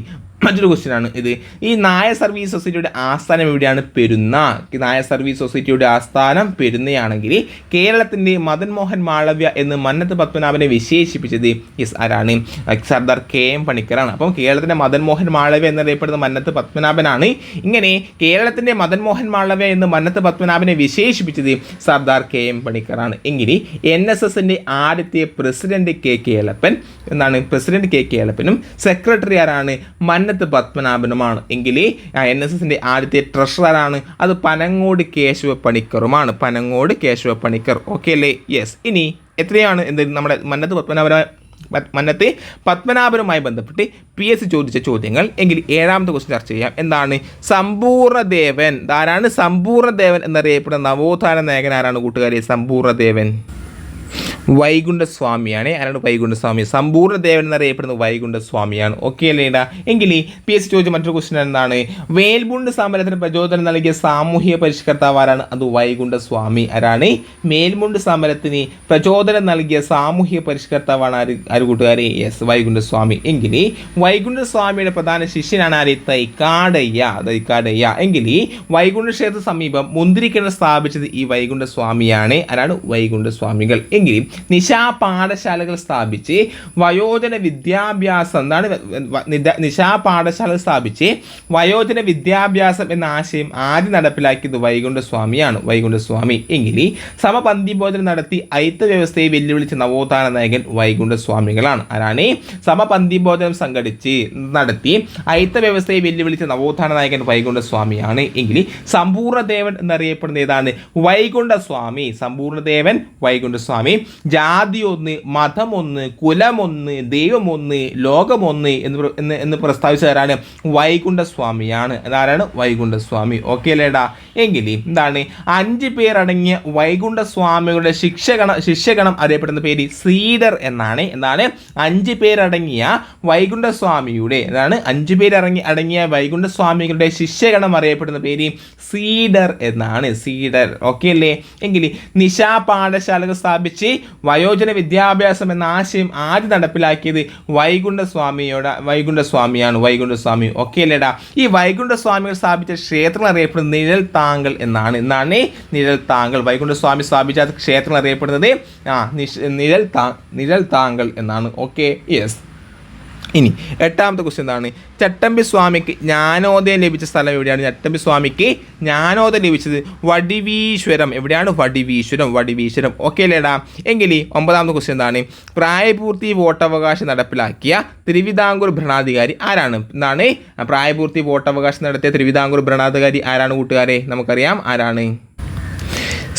മറ്റൊരു ക്വസ്റ്റ്യൻ ആണ് ഇത്. ഈ നായ സർവീസ് സൊസൈറ്റിയുടെ ആസ്ഥാനം എവിടെയാണ്? പെരുന്ന നായ സർവീസ് സൊസൈറ്റിയുടെ ആസ്ഥാനം പെരുന്നയാണെങ്കിൽ കേരളത്തിന്റെ മദൻ മോഹൻ മാളവ്യ എന്ന് മന്നത്ത് പത്മനാഭനെ വിശേഷിപ്പിച്ചത് യെസ് ആരാണ്? സർദാർ കെ എം പണിക്കറാണ് അപ്പം കേരളത്തിന്റെ മദൻ മോഹൻ മാളവ്യ എന്നറിയപ്പെടുന്ന മന്നത്ത് പത്മനാഭനാണ്. ഇങ്ങനെ കേരളത്തിന്റെ മദൻ മോഹൻ മാളവ്യ എന്ന് മന്നത്ത് പത്മനാഭനെ വിശേഷിപ്പിച്ചത് സർദാർ കെ എം പണിക്കറാണ് എങ്കിൽ എൻ എസ് എസിന്റെ ആദ്യത്തെ പ്രസിഡന്റ് കെ കെ എളപ്പൻ എന്നാണ്. പ്രസിഡന്റ് കെ കെ എളപ്പനും സെക്രട്ടറി ആരാണ്? മന്നത്ത് പത്മനാഭനുമാണ്. എങ്കിൽ എൻ എസ് എസിന്റെ ആദ്യത്തെ ട്രഷററാണ്. അത് പനങ്ങോട് കേശവ പണിക്കറുമാണ്. പനങ്ങോട് കേശവ പണിക്കർ. ഓക്കെ അല്ലേ? യെസ് ഇനി എത്രയാണ്? എന്ത് നമ്മുടെ മന്നത്ത് പത്മനാഭന പത്- മന്നത്തെ പത്മനാഭനുമായി ബന്ധപ്പെട്ട് പി എസ് ചോദിച്ച ചോദ്യങ്ങൾ. എങ്കിൽ ഏഴാമത്തെ ക്വസ്റ്റ്യൻ ചർച്ച ചെയ്യാം. എന്താണ്? സമ്പൂർണദേവൻ ആരാണ് സമ്പൂർണദേവൻ എന്നറിയപ്പെടുന്ന നവോത്ഥാന നായകൻ ആരാണ് കൂട്ടുകാരി? സമ്പൂർണദേവൻ വൈകുണ്ഠസ്വാമിയാണ്. ആരാണ് വൈകുണ്ഠസ്വാമി? സമ്പൂർണ ദേവൻ എന്നറിയപ്പെടുന്ന വൈകുണ്ഠസ്വാമിയാണ്. ഓക്കെ അല്ലേടാ എങ്കിൽ പി എസ് ചോദിച്ച മറ്റൊരു ക്വസ്റ്റൻ എന്താണ്? മേൽമുണ്ട് സമരത്തിന് പ്രചോദനം നൽകിയ സാമൂഹിക പരിഷ്കർത്താവ് ആരാണ്? അത് വൈകുണ്ഠസ്വാമി ആരാണ്? മേൽമുണ്ട് സമരത്തിന് പ്രചോദനം നൽകിയ സാമൂഹിക പരിഷ്കർത്താവാണ് ആര്? ആര് കൂട്ടുകാരെ? യെസ് വൈകുണ്ഠസ്വാമി. എങ്കിൽ വൈകുണ്ഠസ്വാമിയുടെ പ്രധാന ശിഷ്യനാണ് ആര്? തൈക്കാടയ്യ. തൈക്കാടയ്യ. എങ്കിൽ വൈകുണ്ഠ ക്ഷേത്ര സമീപം മുന്തിരിക്കിണർ സ്ഥാപിച്ചത് ഈ വൈകുണ്ഠസ്വാമിയാണ്. ആരാണ്? വൈകുണ്ഠസ്വാമികൾ. എങ്കിൽ നിശാ പാഠശാലകൾ സ്ഥാപിച്ച് വയോജന വിദ്യാഭ്യാസം എന്താണ്? നിശാ പാഠശാല സ്ഥാപിച്ച് വയോജന വിദ്യാഭ്യാസം എന്ന ആശയം ആദ്യം നടപ്പിലാക്കിയത് വൈകുണ്ഠസ്വാമിയാണ് വൈകുണ്ഠസ്വാമി. എങ്കിൽ സമപന്തി ബോധനം നടത്തി ഐത്ത വ്യവസ്ഥയെ വെല്ലുവിളിച്ച നവോത്ഥാന നായകൻ വൈകുണ്ഠസ്വാമികളാണ്. ആരാണ്? സമപന്തി ബോധനം സംഘടിച്ച് നടത്തി ഐത്ത വ്യവസ്ഥയെ വെല്ലുവിളിച്ച നവോത്ഥാന നായകൻ വൈകുണ്ഠസ്വാമിയാണ്. എങ്കിൽ സമ്പൂർണദേവൻ എന്നറിയപ്പെടുന്ന ഏതാണ്? വൈകുണ്ഠസ്വാമി. സമ്പൂർണദേവൻ വൈകുണ്ഠസ്വാമി. ജാതി ഒന്ന് മതം ഒന്ന് കുലമൊന്ന് ദൈവമൊന്ന് ലോകമൊന്ന് എന്ന് എന്ന് എന്ന് പ്രസ്താവിച്ചവരാണ് വൈകുണ്ഠസ്വാമിയാണ്. അതാരാണ്? വൈകുണ്ഠസ്വാമി. ഓക്കെ അല്ലേടാ? എങ്കിൽ എന്താണ്? അഞ്ച് പേരടങ്ങിയ വൈകുണ്ഠസ്വാമികളുടെ ശിക്ഷകണ ശിഷ്യഗണം അറിയപ്പെടുന്ന പേര് സീഡർ എന്നാണ്. എന്താണ്? അഞ്ച് പേരടങ്ങിയ വൈകുണ്ഠസ്വാമിയുടെ അതാണ് അഞ്ച് പേരടങ്ങി അടങ്ങിയ വൈകുണ്ഠസ്വാമികളുടെ ശിഷ്യഗണം അറിയപ്പെടുന്ന പേര് സീഡർ എന്നാണ്. സീഡർ ഓക്കെ അല്ലേ? എങ്കിൽ നിശാ പാഠശാലകൾ സ്ഥാപിച്ച് വയോജന വിദ്യാഭ്യാസം എന്ന ആശയം ആദ്യം നടപ്പിലാക്കിയത് വൈകുണ്ഠസ്വാമിയോട് വൈകുണ്ഠസ്വാമിയാണ് വൈകുണ്ഠസ്വാമി. ഓക്കെ അല്ലേടാ ഈ വൈകുണ്ഠസ്വാമികൾ സ്ഥാപിച്ച ക്ഷേത്രം അറിയപ്പെടുന്നത് നിഴൽ താങ്കൾ എന്നാണ്. എന്നാണ് നിഴൽ താങ്കൾ? വൈകുണ്ഠസ്വാമി സ്ഥാപിച്ച ക്ഷേത്രം അറിയപ്പെടുന്നത് ആ നിഴൽ താ നിഴൽ താങ്കൾ എന്നാണ്. ഓക്കെ യെസ് ഇനി എട്ടാമത്തെ ക്വസ്റ്റ്യൻ എന്താണ് ചട്ടമ്പി സ്വാമിക്ക് ജ്ഞാനോദയം ലഭിച്ച സ്ഥലം എവിടെയാണ്? ചട്ടമ്പി സ്വാമിക്ക് ജ്ഞാനോദയം ലഭിച്ചത് വടിവീശ്വരം. എവിടെയാണ്? വടിവീശ്വരം വടിവീശ്വരം. ഓക്കെ അല്ലേടാ. എങ്കിൽ ഒമ്പതാമത്തെ ക്വസ്റ്റ്യൻ എന്താണ് പ്രായപൂർത്തി വോട്ടവകാശം നടപ്പിലാക്കിയ തിരുവിതാംകൂർ ഭരണാധികാരി ആരാണ്? എന്താണ്? പ്രായപൂർത്തി വോട്ടവകാശം നടത്തിയ തിരുവിതാംകൂർ ഭരണാധികാരി ആരാണ് കൂട്ടുകാരെ? നമുക്കറിയാം ആരാണ്?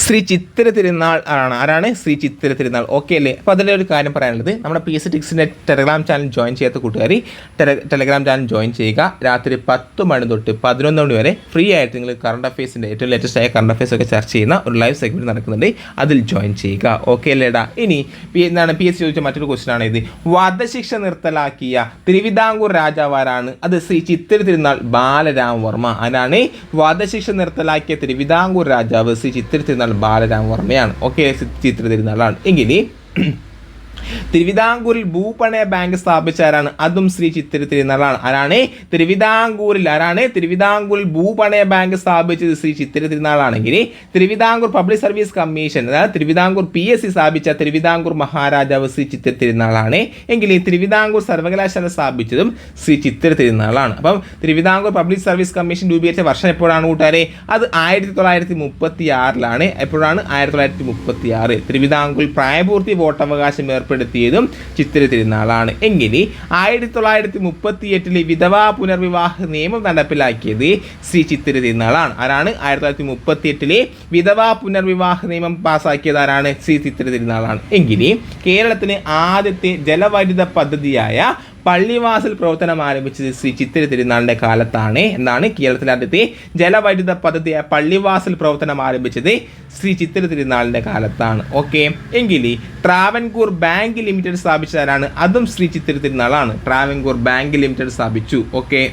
ശ്രീ ചിത്തിര തിരുനാൾ ആണ്. ആരാണ്? ശ്രീ ചിത്തിര തിരുനാൾ. ഓക്കെ അല്ലേ? അപ്പോൾ അതിലെ ഒരു കാര്യം പറയാനുള്ളത്. നമ്മുടെ പി എസ് ടിക്സിന്റെ ടെലഗ്രാം ചാനൽ ജോയിൻ ചെയ്യാത്ത കൂട്ടുകാരി ടെല ടെലഗ്രാം ചാനൽ ജോയിൻ ചെയ്യുക. രാത്രി പത്ത് മണി തൊട്ട് പതിനൊന്ന് മണി വരെ ഫ്രീ ആയിട്ട് നിങ്ങൾ കറണ്ട് അഫയേഴ്സിന്റെ ഏറ്റവും ലേറ്റസ്റ്റ് ആയ കറണ്ട് അഫയേഴ്സ് ഒക്കെ ചർച്ച ചെയ്യുന്ന ഒരു ലൈവ് സെഗ്മെന്റ് നടക്കുന്നുണ്ട്. അതിൽ ജോയിൻ ചെയ്യുക. ഓക്കെ അല്ലേടാ ഇനി പി എന്താണ് പി എസ് ചോദിച്ച മറ്റൊരു ക്വസ്റ്റൻ ആണ് ഇത്. വധശിക്ഷ നിർത്തലാക്കിയ തിരുവിതാംകൂർ രാജാവാരാണ് അത് ശ്രീ ചിത്തിര തിരുനാൾ ബാലരാമവർമ്മ അതിനാണ് വധശിക്ഷ നിർത്തലാക്കിയ തിരുവിതാംകൂർ രാജാവ് ശ്രീ ചിത്തിര തിരുനാൾ ബാലരാമവർമ്മയാണ്. ഓക്കെ ചിത്ര തരുന്ന ആളാണ്. എങ്കിൽ തിരുവിതാംകൂറിൽ ഭൂപണയ ബാങ്ക് സ്ഥാപിച്ച ആരാണ് അതും ശ്രീ ചിത്തിരി തിരുനാളാണ്. ആരാണ്? തിരുവിതാംകൂറിൽ ആരാണ്? തിരുവിതാംകൂറിൽ ഭൂപണയ ബാങ്ക് സ്ഥാപിച്ചത് ശ്രീ ചിത്തിരി തിരുനാളാണെങ്കിൽ തിരുവിതാംകൂർ പബ്ലിക് സർവീസ് കമ്മീഷൻ അതായത് തിരുവിതാംകൂർ പി എസ് സി സ്ഥാപിച്ച തിരുവിതാംകൂർ മഹാരാജാവ് ശ്രീ ചിത്തിരി തിരുനാളാണ്. എങ്കിൽ ഈ തിരുവിതാംകൂർ സർവകലാശാല സ്ഥാപിച്ചതും ശ്രീ ചിത്തിരി തിരുനാളാണ്. അപ്പം തിരുവിതാംകൂർ പബ്ലിക് സർവീസ് കമ്മീഷൻ രൂപീകരിച്ച വർഷം എപ്പോഴാണ് കൂട്ടുകാരെ? അത് ആയിരത്തി തൊള്ളായിരത്തി മുപ്പത്തി ആറിലാണ് എപ്പോഴാണ്? ആയിരത്തി തൊള്ളായിരത്തി മുപ്പത്തി ആറ് തിരുവിതാംകൂർ പ്രായപൂർത്തി വോട്ടവകാശം ഏർപ്പെടുത്തിയതും ചിത്തിര തിരുനാളാണ്. എങ്കിലും ആയിരത്തി തൊള്ളായിരത്തി മുപ്പത്തി എട്ടിലെ വിധവാ പുനർവിവാഹ നിയമം നടപ്പിലാക്കിയത് ശ്രീ ചിത്തിര തിരുനാളാണ്. ആരാണ്? ആയിരത്തി തൊള്ളായിരത്തി മുപ്പത്തി എട്ടിലെ വിധവാ പുനർവിവാഹ നിയമം പാസ്സാക്കിയത് ആരാണ്? ശ്രീ ചിത്തിര തിരുനാളാണ്. എങ്കിലും കേരളത്തിന് ആദ്യത്തെ ജലവൈദ്യുത പദ്ധതിയായ പള്ളിവാസൽ പ്രവർത്തനം ആരംഭിച്ചത് ശ്രീ ചിത്തിര തിരുനാളിന്റെ കാലത്താണ്. എന്നാണ് കേരളത്തിലെ ആദ്യത്തെ ജലവൈദ്യുത പദ്ധതിയായ പള്ളിവാസൽ പ്രവർത്തനം ആരംഭിച്ചത് ശ്രീ ചിത്തിര തിരുനാളിന്റെ കാലത്താണ്. ഓക്കെ? എങ്കിൽ ട്രാവൻകൂർ ബാങ്ക് ലിമിറ്റഡ് സ്ഥാപിച്ചതാരാണ്? അതും ശ്രീ ചിത്തിര തിരുനാളാണ്. ട്രാവൻകൂർ ബാങ്ക് ലിമിറ്റഡ് സ്ഥാപിച്ചു. ഓക്കെ?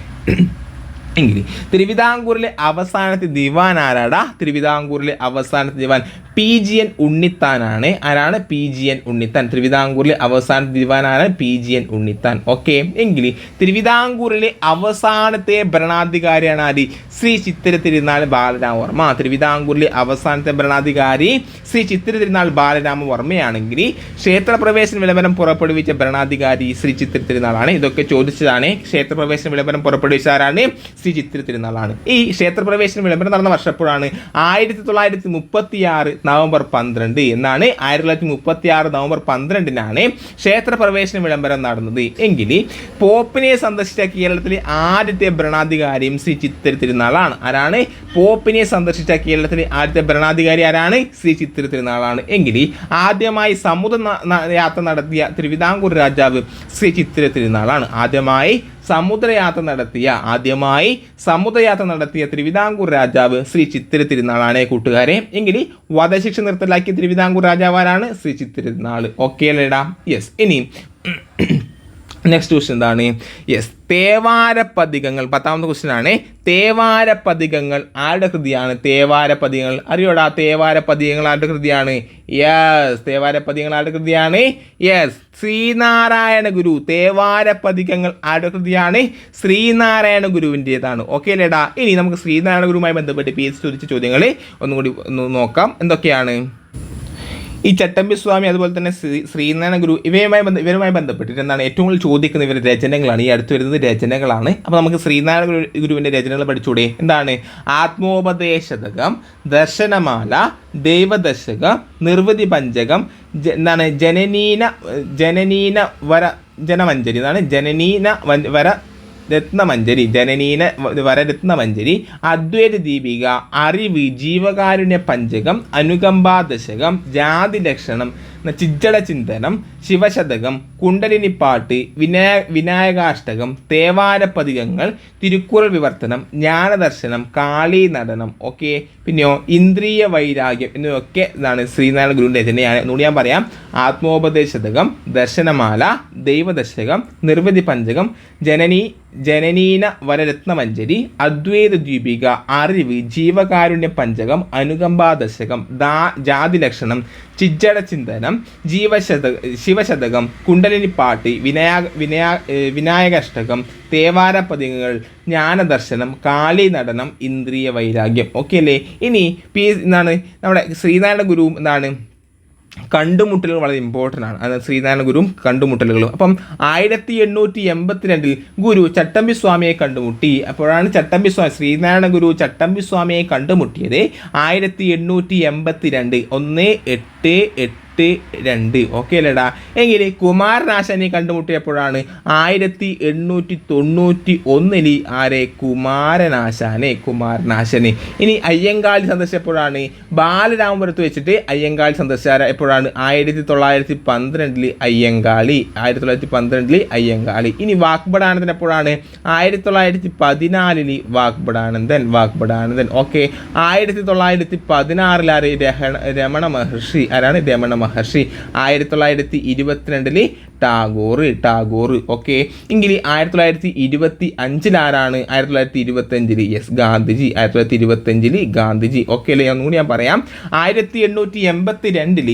എങ്കിൽ തിരുവിതാംകൂറിലെ അവസാനത്തെ ദിവാൻ ആരാടാ? തിരുവിതാംകൂറിലെ അവസാനത്തെ ദിവാൻ പി ജി എൻ ഉണ്ണിത്താനാണ് ആരാണ് പി ജി എൻ ഉണ്ണിത്താൻ? തിരുവിതാംകൂറിലെ അവസാന ദിവാനാണ് P G N Unnithan. Okay എങ്കിൽ തിരുവിതാംകൂറിലെ അവസാനത്തെ ഭരണാധികാരിയാണ് ആര്? ശ്രീ ചിത്തിര തിരുനാൾ ബാലരാമവർമ്മ തിരുവിതാംകൂറിലെ അവസാനത്തെ ഭരണാധികാരി ശ്രീ ചിത്തിര തിരുനാൾ ബാലരാമവർമ്മയാണെങ്കിൽ ക്ഷേത്രപ്രവേശന വിളംബരം പുറപ്പെടുവിച്ച ഭരണാധികാരി ശ്രീ ചിത്തിര തിരുനാളാണ് ഇതൊക്കെ ചോദിച്ചതാണ്. ക്ഷേത്രപ്രവേശന വിളംബരം പുറപ്പെടുവിച്ച ആരാണ്? ശ്രീ ചിത്തിര തിരുനാളാണ് ഈ ക്ഷേത്രപ്രവേശന വിളംബരം നടന്ന വർഷപ്പോഴാണ് ആയിരത്തി തൊള്ളായിരത്തി മുപ്പത്തി ആറ് നവംബർ പന്ത്രണ്ട് എന്നാണ് ആയിരത്തി തൊള്ളായിരത്തി മുപ്പത്തി ആറ് നവംബർ പന്ത്രണ്ടിനാണ് ക്ഷേത്രപ്രവേശന വിളംബരം നടന്നത്. എങ്കിൽ പോപ്പിനെ സന്ദർശിച്ച കേരളത്തിലെ ആദ്യത്തെ ഭരണാധികാരിയും ശ്രീ ചിത്തിര തിരുനാളാണ്. ആരാണ്? പോപ്പിനെ സന്ദർശിച്ച കേരളത്തിലെ ആദ്യത്തെ ഭരണാധികാരി ആരാണ്? ശ്രീ ചിത്തിര തിരുനാളാണ്. എങ്കിൽ ആദ്യമായി സമുദ്ര യാത്ര നടത്തിയ തിരുവിതാംകൂർ രാജാവ് ശ്രീ ചിത്തിര തിരുനാളാണ്. ആദ്യമായി സമുദ്രയാത്ര നടത്തിയ ആദ്യമായി സമുദ്രയാത്ര നടത്തിയ തിരുവിതാംകൂർ രാജാവ് ശ്രീ ചിത്തിര തിരുനാളാണ് കൂട്ടുകാരെ. എങ്കിൽ വധശിക്ഷ നിർത്തലാക്കിയ തിരുവിതാംകൂർ രാജാവാരാണ് ശ്രീ ചിത്തിര തിരുനാൾ. ഓക്കെ അല്ലേടാ? യെസ് ഇനി നെക്സ്റ്റ് ക്വസ്റ്റ്യൻ എന്താണ്? യെസ് തേവാരപ്പതികങ്ങൾ. പത്താമത്തെ ക്വസ്റ്റ്യൻ ആണ്. തേവാരപ്പതികങ്ങൾ ആരുടെ കൃതിയാണ്? തേവാരപ്പതികങ്ങൾ. അറിയോടാ തേവാരപ്പതികങ്ങൾ ആരുടെ കൃതിയാണ്? യെസ് തേവാരപ്പതികങ്ങൾ ആരുടെ കൃതിയാണ്? യെസ് ശ്രീനാരായണ ഗുരു. തേവാരപ്പതികങ്ങൾ ആരുടെ കൃതിയാണ്? ശ്രീനാരായണ ഗുരുവിന്റേതാണ്. ഓക്കെ അല്ലേടാ? ഇനി നമുക്ക് ശ്രീനാരായണ ഗുരുവുമായി ബന്ധപ്പെട്ട് പി എച്ച് ചോദിച്ച ചോദ്യങ്ങൾ ഒന്നുകൂടി ഒന്ന് നോക്കാം. എന്തൊക്കെയാണ്? ഈ ചട്ടമ്പി സ്വാമി അതുപോലെ തന്നെ ശ്രീ ശ്രീനാരായണ ഗുരു ഇവയുമായി ബന്ധ ഇവരുമായി ബന്ധപ്പെട്ടിട്ട് എന്താണ് ഏറ്റവും കൂടുതൽ ചോദിക്കുന്ന ഇവരുടെ രചനകളാണ്. ഈ അടുത്ത് വരുന്നത് രചനകളാണ്. അപ്പോൾ നമുക്ക് ശ്രീനാരായണ ഗുരു ഗുരുവിന്റെ രചനകൾ പഠിച്ചൂടെ. എന്താണ്? ആത്മോപദേശതകം ദർശനമാല ദൈവദശകം നിർവൃതി പഞ്ചകം എന്താണ്? ജനനീന ജനനീന വര ജനമഞ്ജരി. എന്നാണ് ജനനീന വര രത്നമഞ്ജരി ജനനീന വരരത്നമഞ്ജരി അദ്വൈത ദീപിക അറിവ് ജീവകാരുണ്യ പഞ്ചകം അനുകമ്പാദശകം ജാതി ലക്ഷണം ചിജ്ജട ചിന്തനം ശിവശതകം കുണ്ടലിനിപ്പാട്ട് വിനായ വിനായകാഷ്ടകം തേവാരപ്പതികങ്ങൾ തിരുക്കുറൾ വിവർത്തനം ജ്ഞാനദർശനം കാളി നടനം ഓക്കെ? പിന്നെയോ ഇന്ദ്രിയ വൈരാഗ്യം എന്നിവയൊക്കെ ഇതാണ് ശ്രീനാരായണ ഗുരുവിന്റെ രചനയാണ്. എന്നുകൂടി ഞാൻ പറയാം. ആത്മോപദേശതകം ദർശനമാല ദൈവദശകം നിർവധി പഞ്ചകം ജനനി ജനനീന വരരത്നമഞ്ജരി അദ്വൈത ദ്വീപിക അറിവ് ജീവകാരുണ്യ പഞ്ചകം അനുകമ്പാദശകം ദാ ജാതിലക്ഷണം ചിജ്ജട ചിന്തനം ജീവശത ശിവശതകം കുണ്ടലിനിപ്പാട്ട് വിനയ വിനായക ഏഹ് തേവാര തേവാരപതികൾ ജ്ഞാനദർശനം കാളി നടനം ഇന്ദ്രിയ വൈരാഗ്യം. ഓക്കെ അല്ലേ? ഇനി പി എന്താണ്? നമ്മുടെ ശ്രീനാരായണ ഗുരു എന്താണ്? കണ്ടുമുട്ടലുകൾ വളരെ ഇമ്പോർട്ടന്റ് ആണ്. അത് ശ്രീനാരായണ ഗുരുവും കണ്ടുമുട്ടലുകളും. അപ്പം ആയിരത്തി എണ്ണൂറ്റി എൺപത്തിരണ്ടിൽ ഗുരു ചട്ടമ്പി സ്വാമിയെ കണ്ടുമുട്ടി. അപ്പോഴാണ് ചട്ടമ്പി സ്വാമി ശ്രീനാരായണ ഗുരു ചട്ടമ്പി സ്വാമിയെ കണ്ടുമുട്ടിയത് ആയിരത്തി എണ്ണൂറ്റി എൺപത്തി രണ്ട് ഒന്ന് എട്ട് എട്ട് രണ്ട്. ഓക്കെ അല്ലേടാ? എങ്കിൽ കുമാരനാശാനെ കണ്ടുമുട്ടിയപ്പോഴാണ് ആയിരത്തി എണ്ണൂറ്റി തൊണ്ണൂറ്റി ഒന്നിൽ ആരെ കുമാരനാശാനെ കുമാരനാശനെ ഇനി അയ്യങ്കാളി സന്ദർശിച്ചപ്പോഴാണ് ബാലരാമപുരത്ത് വെച്ചിട്ട് അയ്യങ്കാളി സന്ദർശിച്ച എപ്പോഴാണ്? ആയിരത്തി തൊള്ളായിരത്തി പന്ത്രണ്ടിൽ അയ്യങ്കാളി ആയിരത്തി തൊള്ളായിരത്തി പന്ത്രണ്ടിൽ അയ്യങ്കാളി. ഇനി വാക്ബടാനന്ദൻ എപ്പോഴാണ്? ആയിരത്തി തൊള്ളായിരത്തി പതിനാലിൽ വാക്ബടാനന്ദൻ വാക്ബടാനന്ദൻ ഓക്കെ ആയിരത്തി തൊള്ളായിരത്തി പതിനാറിൽ ആര് രമണ മഹർഷി. ആരാണ്? രമണ മഹർഷി. ആയിരത്തി തൊള്ളായിരത്തി ഇരുപത്തിരണ്ടിൽ ടാഗോർ ടാഗോർ ഓക്കെ. എങ്കിൽ ആയിരത്തി തൊള്ളായിരത്തി ഇരുപത്തി അഞ്ചിലാരാണ് ആയിരത്തി തൊള്ളായിരത്തി ഇരുപത്തഞ്ചിൽ യെസ് ഗാന്ധിജി ആയിരത്തി തൊള്ളായിരത്തി ഇരുപത്തഞ്ചിൽ ഗാന്ധിജി. ഓക്കെ അല്ലേ? ഒന്നുകൂടി ഞാൻ പറയാം. ആയിരത്തി എണ്ണൂറ്റി എൺപത്തി രണ്ടിൽ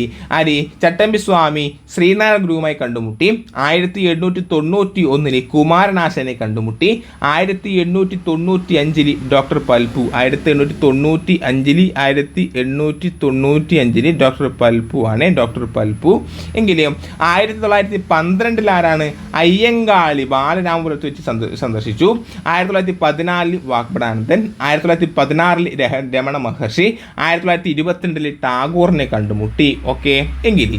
ചട്ടമ്പി സ്വാമി ശ്രീനാരായണ ഗുരുവുമായി കണ്ടുമുട്ടി. ആയിരത്തി എണ്ണൂറ്റി തൊണ്ണൂറ്റി ഒന്നിൽ കുമാരനാശനെ കണ്ടുമുട്ടി. ആയിരത്തി എണ്ണൂറ്റി തൊണ്ണൂറ്റി അഞ്ചിൽ ഡോക്ടർ പൽപു ആയിരത്തി എണ്ണൂറ്റി തൊണ്ണൂറ്റി അഞ്ചിൽ ആയിരത്തി എണ്ണൂറ്റി തൊണ്ണൂറ്റി അഞ്ചിൽ ഡോക്ടർ പൽപു ആണ്. ഡോക്ടർ പൽപു എങ്കിലും ആയിരത്തി തൊള്ളായിരത്തി പന്ത്രണ്ടിൽ ആരാണ് അയ്യങ്കാളി ബാലരാമപുരത്ത് വെച്ച് സന്ദർശിച്ചു. ആയിരത്തി തൊള്ളായിരത്തി പതിനാലിൽ വാക്പടാനന്ദൻ ആയിരത്തി തൊള്ളായിരത്തി പതിനാറിൽ രമണ മഹർഷി ആയിരത്തി തൊള്ളായിരത്തി ഇരുപത്തിരണ്ടിൽ ടാഗോറിനെ കണ്ടുമുട്ടി. ഓക്കെ എങ്കിൽ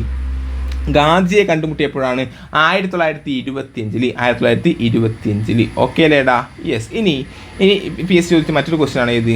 ഗാന്ധിയെ കണ്ടുമുട്ടിയപ്പോഴാണ് ആയിരത്തി തൊള്ളായിരത്തി ഇരുപത്തി അഞ്ചിൽ ആയിരത്തി തൊള്ളായിരത്തി ഇരുപത്തിയഞ്ചിൽ ഓക്കെ അല്ലേടാ യെസ് ഇനി ഇനി പി എസ് സി ചോദിച്ച മറ്റൊരു ക്വസ്റ്റ്യൻ ആണ് ഏത്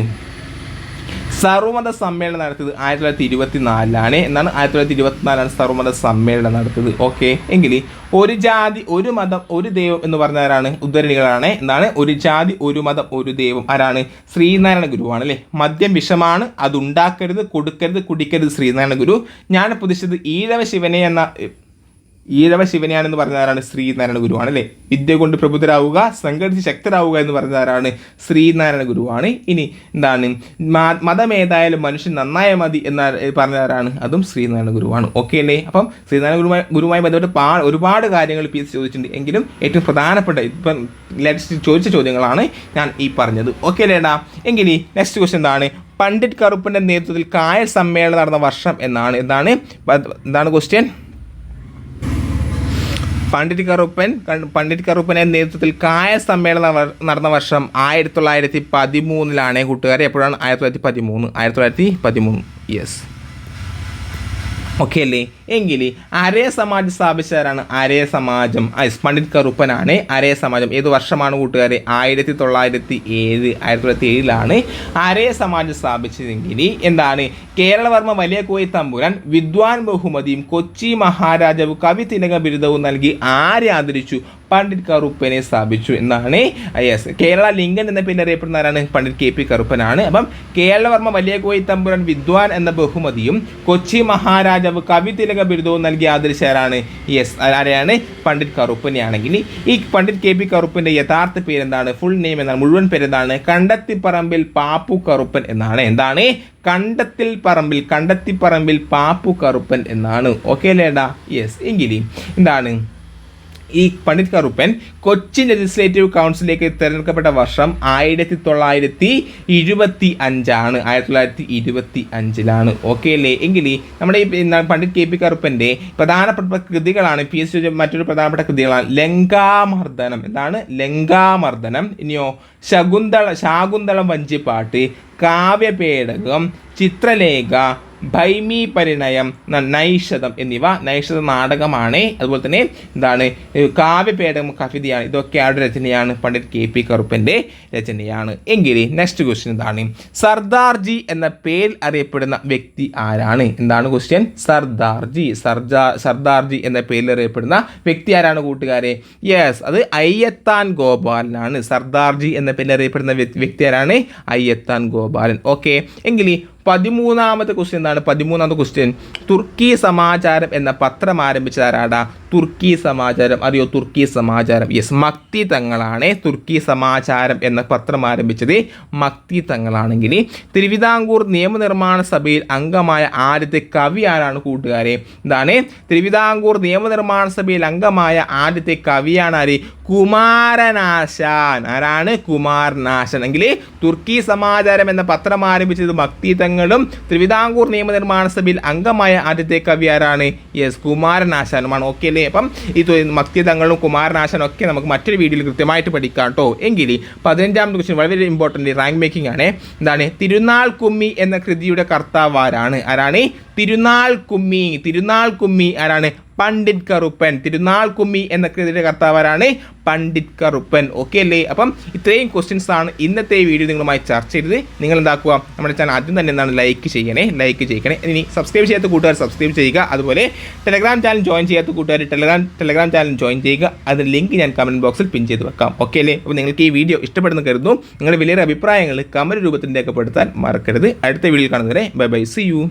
സർവമത സമ്മേളനം നടത്തിയത് ആയിരത്തി തൊള്ളായിരത്തി ഇരുപത്തി നാലിലാണ് എന്നാണ് ആയിരത്തി തൊള്ളായിരത്തി ഇരുപത്തിനാലാണ് സർവമത സമ്മേളനം നടത്തിയത്. ഓക്കെ. എങ്കിൽ ഒരു ജാതി ഒരു മതം ഒരു ദൈവം എന്ന് പറഞ്ഞവരാണ് ഉദ്ധരണികളാണ്. എന്താണ് ഒരു ജാതി ഒരു മതം ഒരു ദൈവം ആരാണ്? ശ്രീനാരായണ ഗുരുവാണ് അല്ലേ? മദ്യം വിഷമാണ് അത് ഉണ്ടാക്കരുത് കൊടുക്കരുത് കുടിക്കരുത് ശ്രീനാരായണ ഗുരു. ഞാൻ പുതിച്ചത് ഈഴവ ശിവനെ എന്ന ഈഴവ ശിവനെയാണെന്ന് പറഞ്ഞതാരാണ് ശ്രീനാരായണ ഗുരുവാണ് അല്ലേ? വിദ്യ കൊണ്ട് പ്രബുദ്ധരാവുക സംഘടിച്ച് ശക്തരാവുക എന്ന് പറഞ്ഞതാരാണ് ശ്രീനാരായണ ഗുരുവാണ്. ഇനി എന്താണ്? മതമേതായാലും മനുഷ്യൻ നന്നായ മതി എന്ന പറഞ്ഞതാരാണ് അതും ശ്രീനാരായണ ഗുരുവാണ്. ഓക്കെ അല്ലേ? അപ്പം ശ്രീനാരായണ ഗുരുമായി ഗുരുവുമായി ബന്ധപ്പെട്ട് പാ ഒരുപാട് കാര്യങ്ങൾ പി എസ് ചോദിച്ചിട്ടുണ്ട്. എങ്കിലും ഏറ്റവും പ്രധാനപ്പെട്ട ഇപ്പം ലേറ്റസ്റ്റ് ചോദിച്ച ചോദ്യങ്ങളാണ് ഞാൻ ഈ പറഞ്ഞത്. ഓക്കെ അല്ലേടാ എങ്കിൽ നെക്സ്റ്റ് ക്വസ്റ്റ്യൻ എന്താണ്? പണ്ഡിറ്റ് കറുപ്പിന്റെ നേതൃത്വത്തിൽ കായൽ സമ്മേളനം നടന്ന വർഷം എന്നാണ്. എന്താണ്? എന്താണ് ക്വസ്റ്റ്യൻ പണ്ഡിറ്റ് കറുപ്പൻ പണ്ഡിറ്റ് കറുപ്പന്റെ നേതൃത്വത്തിൽ കായ സമ്മേളനം നടന്ന വർഷം ആയിരത്തി തൊള്ളായിരത്തി പതിമൂന്നിലാണ് കൂട്ടുകാരെ എപ്പോഴാണ്? ആയിരത്തി തൊള്ളായിരത്തി പതിമൂന്ന് ആയിരത്തി തൊള്ളായിരത്തി പതിമൂന്ന് യെസ് ഓക്കെ അല്ലേ? എങ്കിൽ അരേ സമാജ് സ്ഥാപിച്ചവരാണ് അരേ സമാജം. പണ്ഡിറ്റ് കറുപ്പനാണ് അരേ സമാജം. ഏത് വർഷമാണ് കൂട്ടുകാരെ? ആയിരത്തി തൊള്ളായിരത്തി ഏഴ് ആയിരത്തി തൊള്ളായിരത്തി ഏഴിലാണ് അരേ സമാജം സ്ഥാപിച്ചതെങ്കിൽ എന്താണ്? കേരളവർമ്മ വലിയ കോയി തമ്പുരാൻ വിദ്വാൻ ബഹുമതിയും കൊച്ചി മഹാരാജാവ് കവി തിലക ബിരുദവും നൽകി ആരെ ആദരിച്ചു? പണ്ഡിറ്റ് കറുപ്പനെ സ്ഥാപിച്ചു എന്നാണ്. യെസ് കേരള ലിംഗൻ എന്ന പേരിൽ അറിയപ്പെടുന്ന ആരാണ് പണ്ഡിറ്റ് കെ പി കറുപ്പനാണ്. അപ്പം കേരളവർമ്മ വലിയ കോയി തമ്പുരാൻ വിദ്വാൻ എന്ന ബഹുമതിയും കൊച്ചി മഹാരാജാവ് കവി തിലക ബിരുദവും നൽകി ആദരിച്ച ആരാണ്? യെസ് ആരെയാണ് പണ്ഡിറ്റ് കറുപ്പനെയാണെങ്കിൽ ഈ പണ്ഡിറ്റ് കെ പി കറുപ്പന്റെ യഥാർത്ഥ പേരെന്താണ്? ഫുൾ നെയിം എന്നാണ് മുഴുവൻ പേരെന്താണ്? കണ്ടത്തിപ്പറമ്പിൽ പാപ്പു കറുപ്പൻ എന്നാണ്. എന്താണ്? കണ്ടത്തിൽ പറമ്പിൽ കണ്ടത്തിപ്പറമ്പിൽ പാപ്പു കറുപ്പൻ എന്നാണ്. ഓക്കെ അല്ലേടാ യെസ് എങ്കിൽ എന്താണ് ഈ പണ്ഡിറ്റ് കറുപ്പൻ കൊച്ചി ലെജിസ്ലേറ്റീവ് കൗൺസിലേക്ക് തിരഞ്ഞെടുക്കപ്പെട്ട വർഷം ആയിരത്തി തൊള്ളായിരത്തി ഇരുപത്തി അഞ്ചാണ് ആയിരത്തി തൊള്ളായിരത്തി ഇരുപത്തി അഞ്ചിലാണ് ഓക്കെ അല്ലേ? എങ്കിൽ നമ്മുടെ ഈ പണ്ഡിറ്റ് കെ പി കറുപ്പന്റെ പ്രധാനപ്പെട്ട കൃതികളാണ്. പി എസ് മറ്റൊരു പ്രധാനപ്പെട്ട കൃതികളാണ്. ലങ്കാമർദ്ദനം. എന്താണ്? ലങ്കാമർദ്ദനം. ഇനിയോ ശകുന്തള ശാകുന്തളം വഞ്ചിപ്പാട്ട് കാവ്യപേടകം ചിത്രലേഖ ഭൈമി പരിണയം നൈഷതം എന്നിവ നൈഷത നാടകമാണ്. അതുപോലെ തന്നെ എന്താണ് കാവ്യപേടകം കവിതയാണ് ഇതൊക്കെ ആരുടെ രചനയാണ് പണ്ഡിറ്റ് കെ പി കറുപ്പന്റെ രചനയാണ്. എങ്കിൽ നെക്സ്റ്റ് ക്വസ്റ്റ്യൻ എന്താണ് സർദാർജി എന്ന പേര് അറിയപ്പെടുന്ന വ്യക്തി ആരാണ്? എന്താണ് ക്വസ്റ്റ്യൻ സർദാർജി സർജാ സർദാർജി എന്ന പേരിൽ അറിയപ്പെടുന്ന വ്യക്തി ആരാണ് കൂട്ടുകാരെ? യെസ് അത് അയ്യത്താൻ ഗോപാലനാണ്. സർദാർജി എന്ന പേരിൽ അറിയപ്പെടുന്ന വ്യക്തി ആരാണ്? അയ്യത്താൻ ഗോപാലൻ. ഓക്കെ എങ്കിൽ പതിമൂന്നാമത്തെ ക്വസ്റ്റ്യൻ എന്താണ്? പതിമൂന്നാമത്തെ ക്വസ്റ്റ്യൻ തുർക്കി സമാചാരം എന്ന പത്രം ആരംഭിച്ചത് ആരാടാ തുർക്കി സമാചാരം. അറിയോ? തുർക്കി സമാചാരം. യെസ് മക്തി തങ്ങളാണ് തുർക്കി സമാചാരം എന്ന പത്രം ആരംഭിച്ചത്. മക്തി തങ്ങളാണെങ്കിൽ. തിരുവിതാംകൂർ നിയമനിർമ്മാണ സഭയിൽ അംഗമായ ആദ്യത്തെ കവി ആരാണ് കൂട്ടുകാരെ? എന്താണ് തിരുവിതാംകൂർ നിയമനിർമ്മാണ സഭയിൽ അംഗമായ ആദ്യത്തെ കവിയാണ് ആര്? കുമാരനാശാൻ. ആരാണ്? കുമാരനാശൻ. എങ്കിൽ തുർക്കി സമാചാരം എന്ന പത്രം ആരംഭിച്ചത് ഭക്തി തങ്ങളും തിരുവിതാംകൂർ നിയമനിർമ്മാണ സഭയിൽ അംഗമായ ആദ്യത്തെ കവിയാരാണ് എസ് കുമാരനാശാനുമാണ്. ഓക്കെ അല്ലേ? അപ്പം ഈ മക്തിതങ്ങളും കുമാരനാശാനും ഒക്കെ നമുക്ക് മറ്റൊരു വീഡിയോയിൽ കൃത്യമായിട്ട് പഠിക്കാം കേട്ടോ എങ്കിൽ പതിനഞ്ചാമത്തെ ക്വസ്റ്റ്യൻ വളരെ ഇമ്പോർട്ടന്റ് റാങ്ക് മേക്കിംഗ് ആണ്. എന്താണ്? തിരുനാൾ കുമ്മി എന്ന കൃതിയുടെ കർത്താവ് ആരാണ്? ആരാണ്? തിരുനാൾ കുമ്മി. തിരുനാൾ കുമ്മി ആരാണ്? പണ്ഡിറ്റ് കറുപ്പൻ. തിരുനാൾ കുമ്മി എന്ന കൃതിയുടെ കർത്താവാരാണ് പണ്ഡിറ്റ് കറുപ്പൻ. ഓക്കെ അല്ലേ? അപ്പം ഇത്രയും ക്വസ്റ്റ്യൻസ് ആണ് ഇന്നത്തെ വീഡിയോ നിങ്ങളുമായി ചർച്ച ചെയ്തത്. നിങ്ങൾ എന്താക്കുക നമ്മുടെ ചാനൽ ആദ്യം തന്നെ എന്താണ് ലൈക്ക് ചെയ്യണേ? ലൈക്ക് ചെയ്യണേ. ഇനി സബ്സ്ക്രൈബ് ചെയ്യാത്ത കൂട്ടുകാർ സബ്സ്ക്രൈബ് ചെയ്യുക. അതുപോലെ ടെലഗ്രാം ചാനൽ ജോയിൻ ചെയ്യാത്ത കൂട്ടുകാർ ടെലഗ്രാം ടെലഗ്രാം ചാനൽ ജോയിൻ ചെയ്യുക. അതിന് ലിങ്ക് ഞാൻ കമന്റ് ബോക്സിൽ പിൻ ചെയ്ത് വെക്കാം. ഓക്കെ അല്ലേ? അപ്പോൾ നിങ്ങൾക്ക് ഈ വീഡിയോ ഇഷ്ടപ്പെടുന്ന കരുതുന്നു. നിങ്ങളുടെ വലിയ അഭിപ്രായങ്ങൾ കമന്റ് രൂപത്തിൽ രേഖപ്പെടുത്താൻ മറക്കരുത്. അടുത്ത വീഡിയോയിൽ കാണുന്നവരെ ബൈ ബൈ സി യു